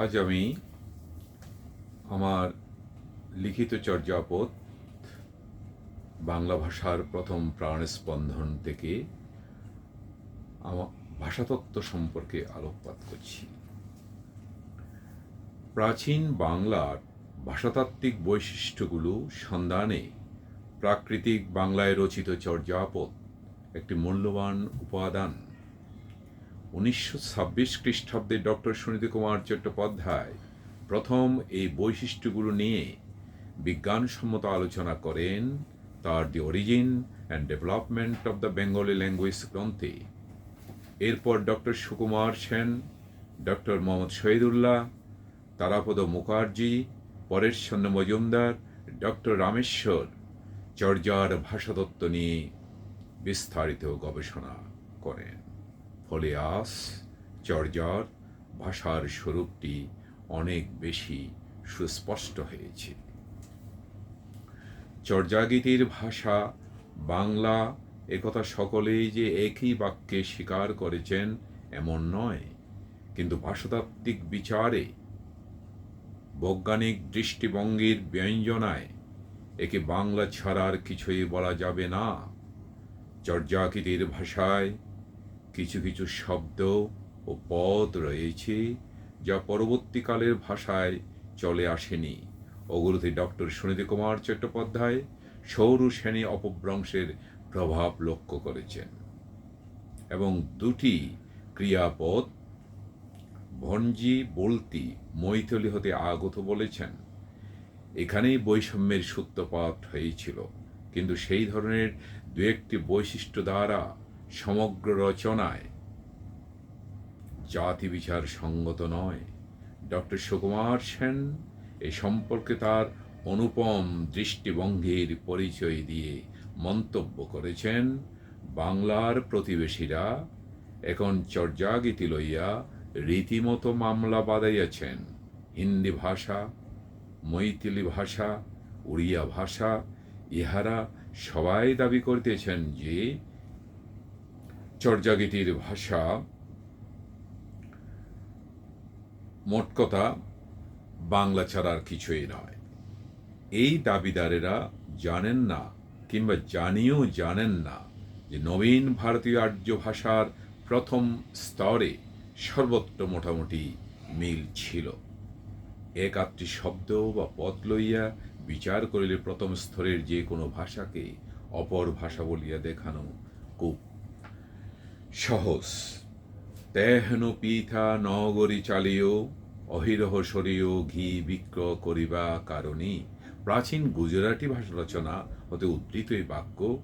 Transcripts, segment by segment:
আজ আমি আমার লিখিত চর্যাপদ বাংলা ভাষার প্রথম প্রাণস্পন্দন থেকে আমার ভাষাতত্ত্ব সম্পর্কে আলোকপাত করছি। প্রাচীন বাংলার ভাষাতাত্ত্বিক বৈশিষ্ট্যগুলো সন্ধানে প্রাকৃতিক বাংলায় রচিত চর্যাপদ একটি মূল্যবান উপাদান। উনিশশো ছাব্বিশ খ্রিস্টাব্দে ডক্টর সুনীতি কুমার চট্টোপাধ্যায় প্রথম এই বৈশিষ্ট্যগুলো নিয়ে বিজ্ঞানসম্মত আলোচনা করেন তার the origin and development of the Bengali language গ্রন্থে। এরপর doctor Sukumar Sen, doctor Mohammad Shahidullah, Tarapada Mukherjee Pareshchandra Majumdar, doctor Rameshwar, চর্যার ভাষাতত্ত্ব নিয়ে বিস্তারিত গবেষণা করেন। ফলে আস চর্যার ভাষার স্বরূপটি অনেক বেশি সুস্পষ্ট হয়েছে। চর্যাগীতির ভাষা, বাংলা একথা সকলেই যে একই বাক্যে স্বীকার করেছেন এমন নয়, কিন্তু ভাষাতাত্ত্বিক বিচারে বৈজ্ঞানিক দৃষ্টিভঙ্গির ব্যঞ্জনায় একে বাংলা ছাড়ার কিছুই বলা যাবে না। চর্যাকৃতির ভাষায় কিছু কিছু শব্দ ও পদ রয়েছে যা পরবর্তীকালের ভাষায় চলে আসেনি। ওগুলোতে ডক্টর সুনীতি কুমার চট্টোপাধ্যায় সৌর শ্রেণি অপভ্রংশের প্রভাব লক্ষ্য করেছেন। এবং দুটি ক্রিয়াপদ, ভঞ্জি, বলতি, মৈথলি হতে আগত বলেছেন। এখানেই বৈষম্যের সূত্রপাত হয়েছিল, কিন্তু সেই ধরনের দু একটি বৈশিষ্ট্য দ্বারা সমগ্র রচনায়। জাতি বিচার সঙ্গত নয়। ডক্টর সুকুমার সেন এ সম্পর্কে তার অনুপম দৃষ্টিভঙ্গির পরিচয় দিয়ে মন্তব্য করেছেন, বাংলার প্রতিবেশীরা এখন চর্যাগীতি লইয়া রীতিমতো মামলা বাদাইয়াছেন হিন্দি ভাষা, মৈথিলি ভাষা, উড়িয়া ভাষা, ইহারা সবাই দাবি করতেছেন যে চর্যাগীতির ভাষা। মোট কথা, বাংলা ছাড়ার কিছুই নয়। এই দাবিদারেরা জানেন না কিংবা জানিয়েও জানেন না যে নবীন ভারতীয় আর্য ভাষার প্রথম স্তরে সর্বত্র মোটামুটি মিল ছিল। এক আটটি শব্দ বা পদ লইয়া বিচার করিলে প্রথম স্তরের যে কোনো ভাষাকে অপর ভাষা বলিয়া দেখানো খুব সহজ তেহন পিথা নগরী চালিও, অহিরহ সরিও, ঘি বিক্রয় করিবা কারণে। প্রাচীন গুজরাটি ভাষা রচনা হতে উদ্ধৃত এই বাক্য,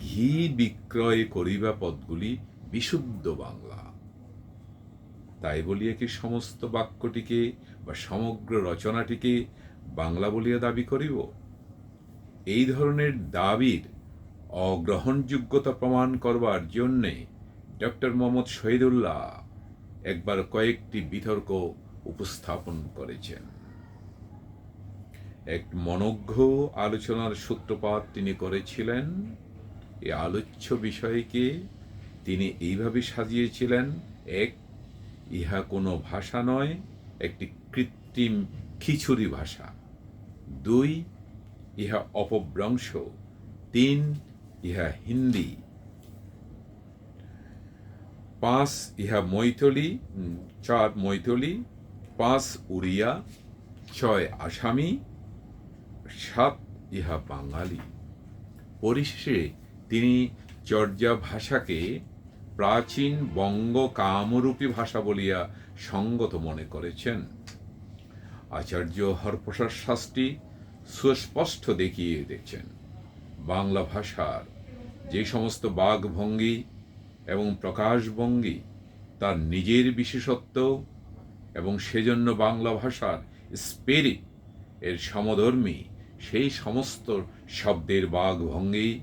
ঘি বিক্রয় করিবা পদগুলি বিশুদ্ধ বাংলা। তাই বলিয়া কি সমস্ত বাক্যটিকে বা সমগ্র রচনাটিকে বাংলা বলিয়া দাবি করিব? এই ধরনের দাবির অগ্রহণযোগ্যতা প্রমাণ করবার জন্যে ডক্টর মোহাম্মদ শহীদুল্লাহ একবার কয়েকটি বিতর্ক উপস্থাপন করেছেন। এক মনজ্ঞ আলোচনার সূত্রপাত তিনি করেছিলেন। এই আলোচ্য বিষয়কে তিনি এইভাবে সাজিয়েছিলেন, এক, ইহা কোনো ভাষা নয়, একটি কৃত্রিম খিচুড়ি ভাষা। দুই, ইহা অপভ্রংশ। তিন, ইহা হিন্দি। পাঁচ ইহা মৈথলি চার মৈথলি, পাঁচ উড়িয়া ছয় আসামি, সাত ইহা বাঙালি। পরিশেষে তিনি চর্যা ভাষাকে প্রাচীন বঙ্গ কামরূপী ভাষা বলিয়া সঙ্গত মনে করেছেন। আচার্য হরপ্রসাদ শাস্ত্রী সুস্পষ্ট দেখিয়ে দেখছেন বাংলা ভাষার যে সমস্ত বাগভঙ্গি এবং প্রকাশভঙ্গি তার নিজের বিশেষত্ব এবং সেজন্য বাংলা ভাষার স্পিরিট এর সমধর্মী সেই সমস্ত শব্দের বাগভঙ্গি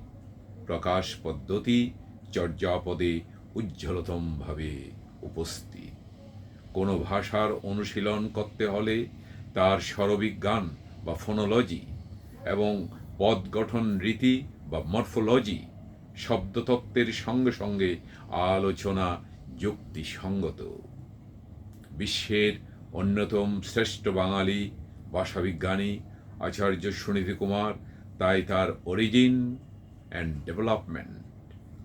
প্রকাশ পদ্ধতি চর্যাপদে উজ্জ্বলতমভাবে উপস্থিত। কোনো ভাষার অনুশীলন করতে হলে তার স্বরবিজ্ঞান বা ফোনোলজি এবং পদ গঠন রীতি বা মরফোলজি শব্দতত্ত্বের সঙ্গে সঙ্গে আলোচনা যুক্তিসঙ্গত। বিশ্বের অন্যতম শ্রেষ্ঠ বাঙালি, ভাষাবিজ্ঞানী, আচার্য সুনীতি কুমার, তাই তার origin and development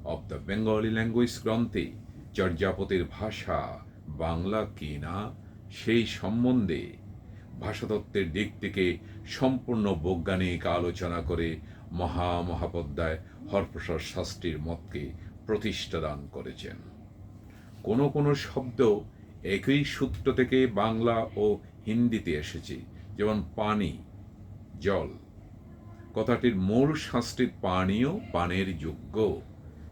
of the Bengali language গ্রন্থে চর্যাপতির ভাষা বাংলা কি না, সেই সম্বন্ধে ভাষাতত্ত্বের দিক থেকে সম্পূর্ণ বৈজ্ঞানিক আলোচনা করে মহা মহাপদ্মায় হরপ্রসাদ শাস্ত্রীর মতকে প্রতিষ্ঠা দান করেছেন। কোনো কোনো শব্দ একই সূত্র থেকে বাংলা ও হিন্দিতে এসেছে, যেমন পানি, জল। কথাটির মূল সংস্কৃত পানীয়, পানের যোগ্য।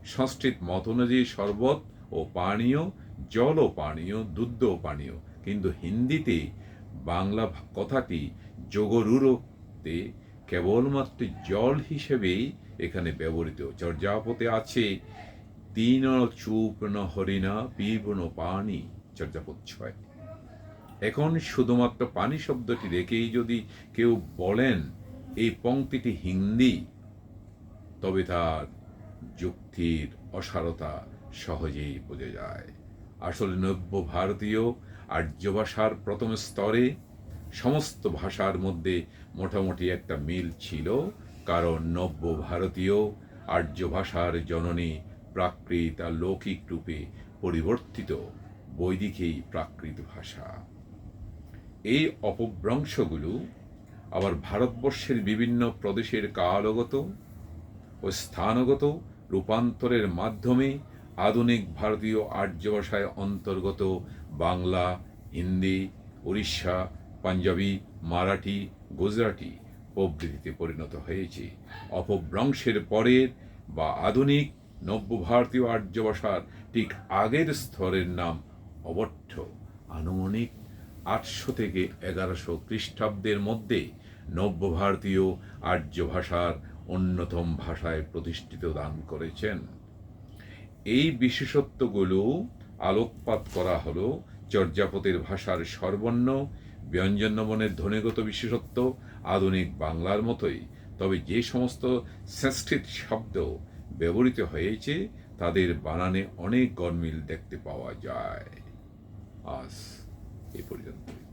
সংস্কৃত মত অনুযায়ী শরবত ও পানীয়, জল ও পানীয়, দুধ ও পানীয়। কিন্তু হিন্দিতে বাংলা কথাটি যোগরূরতে কেবলমাত্র জল হিসেবেই এখানে ব্যবহৃত। চর্যাপতে আছে, তিন চুপ ন হরিণা পিবন পানি চর্যাপদ ছয়। এখন শুধুমাত্র পানি শব্দটি রেখেই যদি কেউ বলেন, এই পংক্তিটি হিন্দি তবে তার যুক্তির অসারতা সহজেই বোঝা যায়। আসলে নব্য ভারতীয় আর্য ভাষার প্রথম স্তরে সমস্ত ভাষার মধ্যে মোটামুটি একটা মিল ছিল, কারণ নব্য ভারতীয় আর্য ভাষার জননী প্রাকৃত আর লৌকিক রূপে পরিবর্তিত বৈদিকেই প্রাকৃত ভাষা। এই অপভ্রংশগুলো আবার ভারতবর্ষের বিভিন্ন প্রদেশের কালগত ও স্থানগত রূপান্তরের মাধ্যমে আধুনিক ভারতীয় আর্য ভাষায় অন্তর্গত বাংলা, হিন্দি, উড়িষ্যা পাঞ্জাবি, মারাঠি, গুজরাটি প্রভৃতিতে পরিণত হয়েছে। অপভ্রংশের পরের বা আধুনিক নব্য ভারতীয় আর্য ভাষার ঠিক আগের স্তরের নাম অবট্ঠ আনুমানিক আটশো থেকে এগারোশো খ্রিস্টাব্দের মধ্যে নব্য ভারতীয় আর্য ভাষার অন্যতম ভাষায় প্রতিষ্ঠিত দান করেছেন। এই বিশেষত্বগুলো আলোকপাত করা হলো চর্যাপতের ভাষার সর্বর্ণ ব্যঞ্জনবনের ধ্বনিগত বিশেষত্ব আধুনিক বাংলার মতোই। তবে যে সমস্ত সংস্কৃত শব্দ ব্যবহৃত হয়েছে, তাদের বানানে অনেক গরমিল দেখতে পাওয়া যায়। আজ এ পর্যন্ত